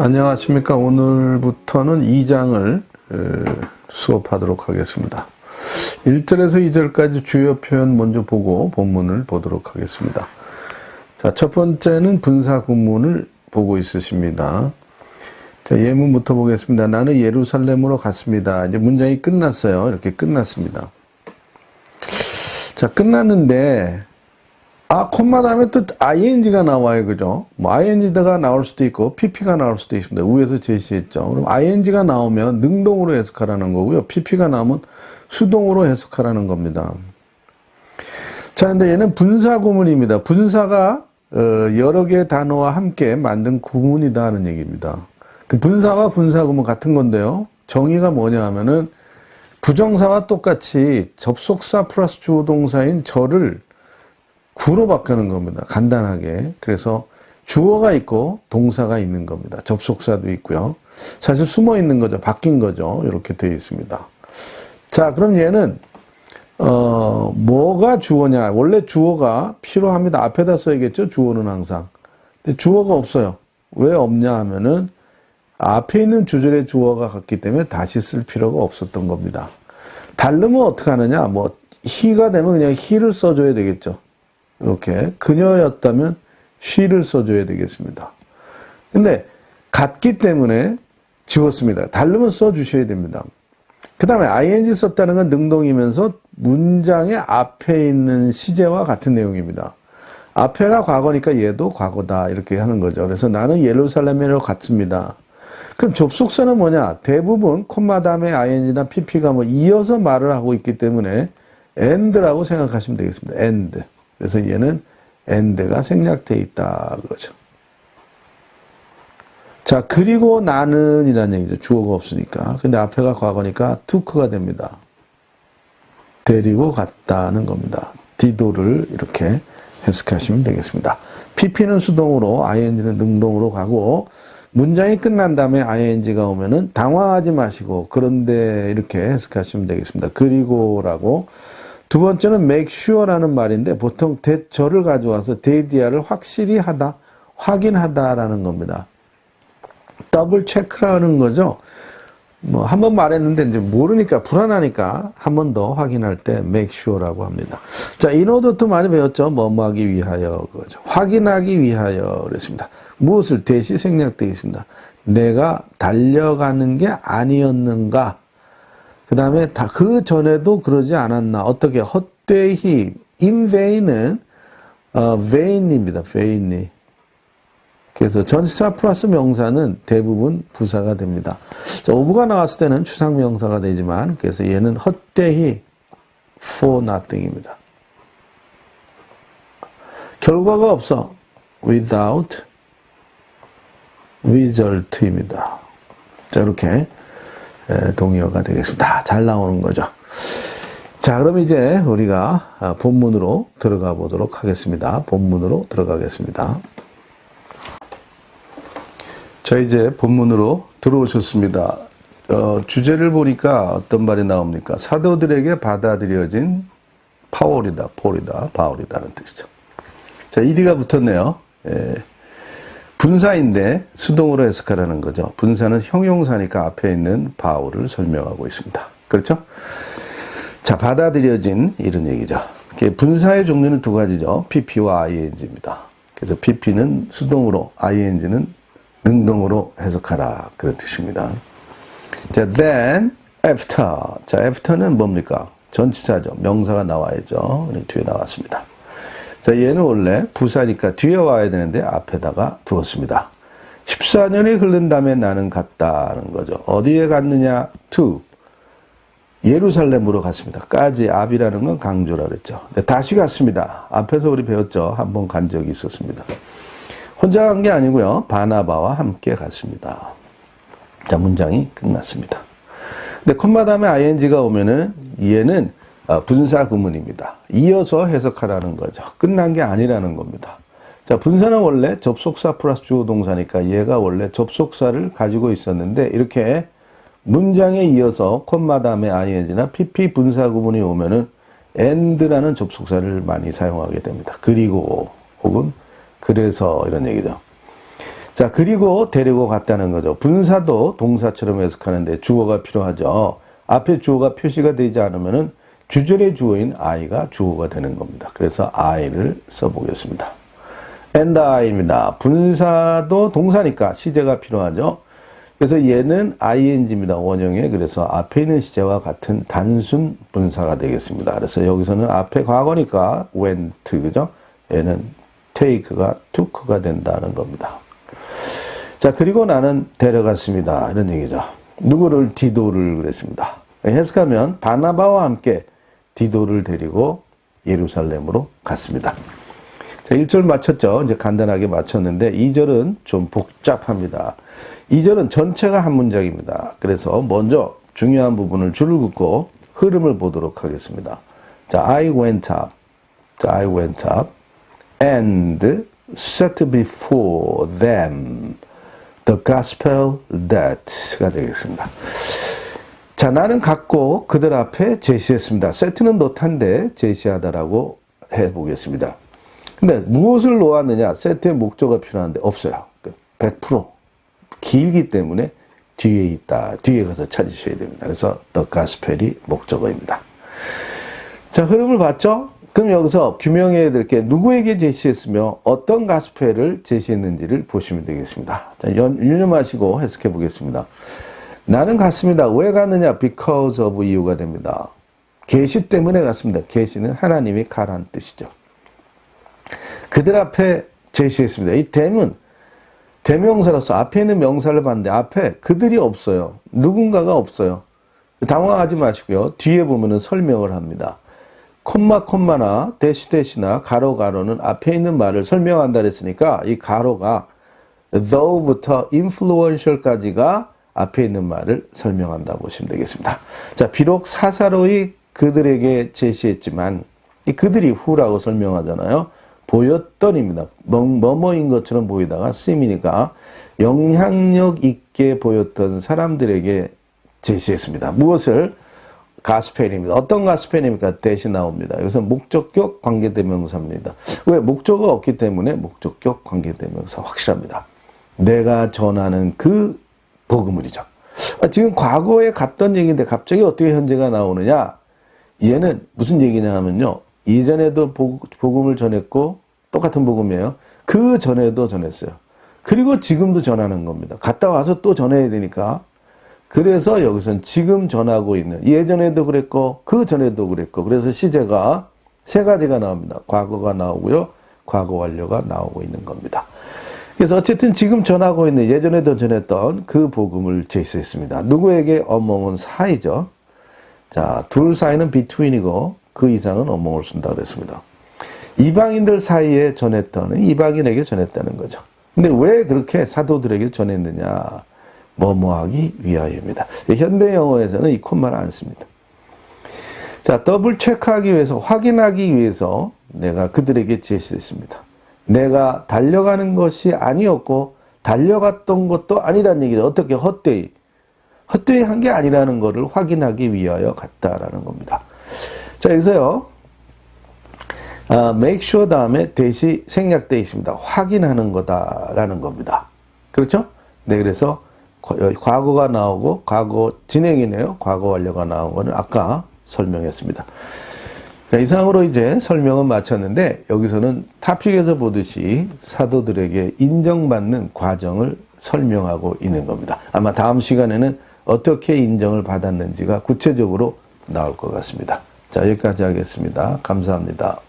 안녕하십니까. 오늘부터는 2장을 수업하도록 하겠습니다. 1절에서 2절까지 주요 표현 먼저 보고 본문을 보도록 하겠습니다. 자, 첫 번째는 분사 구문을 보고 있으십니다. 자, 예문부터 보겠습니다. 나는 예루살렘으로 갔습니다. 이제 문장이 끝났어요. 이렇게 끝났습니다. 자, 끝났는데, 아, 콤마 다음에 또 ing가 나와요. 그죠? 뭐, ing가 나올 수도 있고, pp가 나올 수도 있습니다. 위에서 제시했죠. 그럼 ing가 나오면 능동으로 해석하라는 거고요. pp가 나오면 수동으로 해석하라는 겁니다. 자, 근데 얘는 분사 구문입니다. 분사가 어, 여러 개의 단어와 함께 만든 구문이다 하는 얘기입니다. 그 분사와 분사 구문 같은 건데요. 정의가 뭐냐 하면은 부정사와 똑같이 접속사 플러스 주어 동사인 저를 구로 바꾸는 겁니다. 간단하게. 그래서 주어가 있고 동사가 있는 겁니다. 접속사도 있고요. 사실 숨어 있는 거죠. 바뀐 거죠. 이렇게 되어 있습니다. 자, 그럼 얘는 어, 뭐가 주어냐? 원래 주어가 필요합니다. 앞에다 써야겠죠? 주어는 항상. 주어가 없어요. 왜 없냐 하면은 앞에 있는 주절의 주어가 같기 때문에 다시 쓸 필요가 없었던 겁니다. 다르면 어떻게 하느냐? 뭐, he가 되면 그냥 he를 써줘야 되겠죠. 이렇게. 그녀였다면 she를 써줘야 되겠습니다. 근데 같기 때문에 지웠습니다. 다르면 써주셔야 됩니다. 그 다음에 ing 썼다는 건 능동이면서 문장의 앞에 있는 시제와 같은 내용입니다. 앞에가 과거니까 얘도 과거다 이렇게 하는 거죠. 그래서 나는 예루살렘으로 갔습니다. 그럼 접속사는 뭐냐? 대부분 콤마 다음에 ing나 pp가 뭐 이어서 말을 하고 있기 때문에 and라고 생각하시면 되겠습니다. and. 그래서 얘는 and가 생략되어 있다 그러죠. 자, 그리고 나는 이라는 얘기죠. 주어가 없으니까. 근데 앞에가 과거니까 took가 됩니다. 데리고 갔다는 겁니다. 디도를 이렇게 해석하시면 되겠습니다. pp는 수동으로, ing는 능동으로 가고, 문장이 끝난 다음에 ing가 오면은 당황하지 마시고, 그런데 이렇게 해석하시면 되겠습니다. 그리고라고. 두 번째는 make sure라는 말인데, 보통 대절을 가져와서 데디아를 확실히 하다, 확인하다라는 겁니다. 더블 체크라는 거죠. 뭐, 한 번 말했는데 이제 모르니까, 불안하니까 한 번 더 확인할 때 make sure라고 합니다. 자, 인어도트 많이 배웠죠. 뭐뭐 하기 위하여, 그죠. 확인하기 위하여 그랬습니다. 무엇을 대시 생략되어 있습니다. 내가 달려가는 게 아니었는가. 그 다음에 다, 그 전에도 그러지 않았나. 어떻게, 헛되이, in vain은, 어, vain입니다. vain이. 그래서 전치사 플러스 명사는 대부분 부사가 됩니다. 자, 오브가 나왔을 때는 추상 명사가 되지만, 그래서 얘는 헛되이 for nothing입니다. 결과가 없어. without result입니다. 자, 이렇게 동의어가 되겠습니다. 잘 나오는 거죠. 자, 그럼 이제 우리가 본문으로 들어가 보도록 하겠습니다. 본문으로 들어가겠습니다. 자, 이제 본문으로 들어오셨습니다. 어, 주제를 보니까 어떤 말이 나옵니까? 사도들에게 받아들여진 파월이다, 폴이다, 바울이다는 뜻이죠. 자, 이디가 붙었네요. 예. 분사인데 수동으로 해석하라는 거죠. 분사는 형용사니까 앞에 있는 바울을 설명하고 있습니다. 그렇죠? 자, 받아들여진 이런 얘기죠. 분사의 종류는 두 가지죠. pp와 ing입니다. 그래서 pp는 수동으로, ing는 능동으로 해석하라. 그런 뜻입니다. 자, then, after. 자, after는 뭡니까? 전치사죠. 명사가 나와야죠. 뒤에 나왔습니다. 자, 얘는 원래 부사니까 뒤에 와야 되는데 앞에다가 두었습니다. 14년이 흐른 다음에 나는 갔다는 거죠. 어디에 갔느냐? to. 예루살렘으로 갔습니다. 까지 압이라는 건 강조라 그랬죠. 네, 다시 갔습니다. 앞에서 우리 배웠죠. 한번 간 적이 있었습니다. 혼자 간 게 아니고요. 바나바와 함께 갔습니다. 자, 문장이 끝났습니다. 근데 콤마 다음에 ing가 오면은 얘는 분사 구문입니다. 이어서 해석하라는 거죠. 끝난 게 아니라는 겁니다. 자, 분사는 원래 접속사 플러스 주어 동사니까 얘가 원래 접속사를 가지고 있었는데 이렇게 문장에 이어서 콤마 다음에 ing나 pp 분사 구문이 오면은 and라는 접속사를 많이 사용하게 됩니다. 그리고 혹은 그래서 이런 얘기죠. 자, 그리고 데리고 갔다는 거죠. 분사도 동사처럼 해석하는데 주어가 필요하죠. 앞에 주어가 표시가 되지 않으면은 주절의 주어인 I가 주어가 되는 겁니다. 그래서 I를 써보겠습니다. and I입니다. 분사도 동사니까 시제가 필요하죠. 그래서 얘는 ing입니다. 원형에. 그래서 앞에 있는 시제와 같은 단순 분사가 되겠습니다. 그래서 여기서는 앞에 과거니까 went, 그죠? 얘는 take가 took가 된다는 겁니다. 자, 그리고 나는 데려갔습니다. 이런 얘기죠. 누구를? 디도를 그랬습니다. 해석하면 바나바와 함께 디도를 데리고 예루살렘으로 갔습니다. 자, 1절 맞췄죠? 이제 간단하게 맞췄는데 2절은 좀 복잡합니다. 2절은 전체가 한 문장입니다. 그래서 먼저 중요한 부분을 줄을 긋고 흐름을 보도록 하겠습니다. 자, I went up. 자, I went up and set before them the gospel that가 되겠습니다. 자, 나는 갖고 그들 앞에 제시했습니다. 세트는 노탄데 제시하다라고 해보겠습니다. 근데 무엇을 놓았느냐? 세트의 목적가 필요한데 없어요. 100% 길기 때문에 뒤에 있다. 뒤에 가서 찾으셔야 됩니다. 그래서 the gospel이 목적어입니다. 자, 흐름을 봤죠? 그럼 여기서 규명해야 될 게 누구에게 제시했으며 어떤 가스펠을 제시했는지를 보시면 되겠습니다. 자, 연, 유념하시고 해석해 보겠습니다. 나는 갔습니다. 왜 갔느냐? because of 이유가 됩니다. 계시 때문에 갔습니다. 계시는 하나님이 가란 뜻이죠. 그들 앞에 제시했습니다. 이 댐은 대명사로서 앞에 있는 명사를 봤는데 앞에 그들이 없어요. 누군가가 없어요. 당황하지 마시고요. 뒤에 보면은 설명을 합니다. 콤마 콤마나 대시 대시나 가로 가로는 앞에 있는 말을 설명한다 그랬으니까 이 가로가 though부터 influential까지가 앞에 있는 말을 설명한다 보시면 되겠습니다. 자, 비록 사사로이 그들에게 제시했지만 이 그들이 후라고 설명하잖아요. 보였던입니다. 뭐뭐인 것처럼 보이다가 쓰임이니까 영향력 있게 보였던 사람들에게 제시했습니다. 무엇을? 가스펠입니다. 어떤 가스펠입니까? 대신 나옵니다. 여기서 목적격 관계대명사입니다. 왜? 목적어가 없기 때문에 목적격 관계대명사 확실합니다. 내가 전하는 그 복음을이죠. 아, 지금 과거에 갔던 얘기인데 갑자기 어떻게 현재가 나오느냐? 얘는 무슨 얘기냐 하면요. 이전에도 복음을 전했고 똑같은 복음이에요. 그 전에도 전했어요. 그리고 지금도 전하는 겁니다. 갔다 와서 또 전해야 되니까. 그래서 여기서는 지금 전하고 있는 예전에도 그랬고 그 전에도 그랬고 그래서 시제가 세 가지가 나옵니다. 과거가 나오고요. 과거 완료가 나오고 있는 겁니다. 그래서 어쨌든 지금 전하고 있는 예전에도 전했던 그 복음을 제시했습니다. 누구에게 어몽은 사이죠. 자, 둘 사이는 비트윈이고 그 이상은 어몽을 쓴다 그랬습니다. 이방인들 사이에 전했던 이방인에게 전했다는 거죠. 근데 왜 그렇게 사도들에게 전했느냐? 뭐뭐하기 위하여입니다. 현대 영어에서는 이 콤마를 안 씁니다. 자, 더블 체크하기 위해서 확인하기 위해서 내가 그들에게 제시했습니다. 내가 달려가는 것이 아니었고 달려갔던 것도 아니라는 얘기죠. 어떻게 헛되이 헛되이 한 게 아니라는 것을 확인하기 위하여 갔다라는 겁니다. 자, 여기서요. 아, make sure 다음에 대시 생략되어 있습니다. 확인하는 거다라는 겁니다. 그렇죠? 네, 그래서 과거가 나오고 과거 진행이네요. 과거 완료가 나온 거는 아까 설명했습니다. 자, 이상으로 이제 설명은 마쳤는데 여기서는 타픽에서 보듯이 사도들에게 인정받는 과정을 설명하고 있는 겁니다. 아마 다음 시간에는 어떻게 인정을 받았는지가 구체적으로 나올 것 같습니다. 자, 여기까지 하겠습니다. 감사합니다.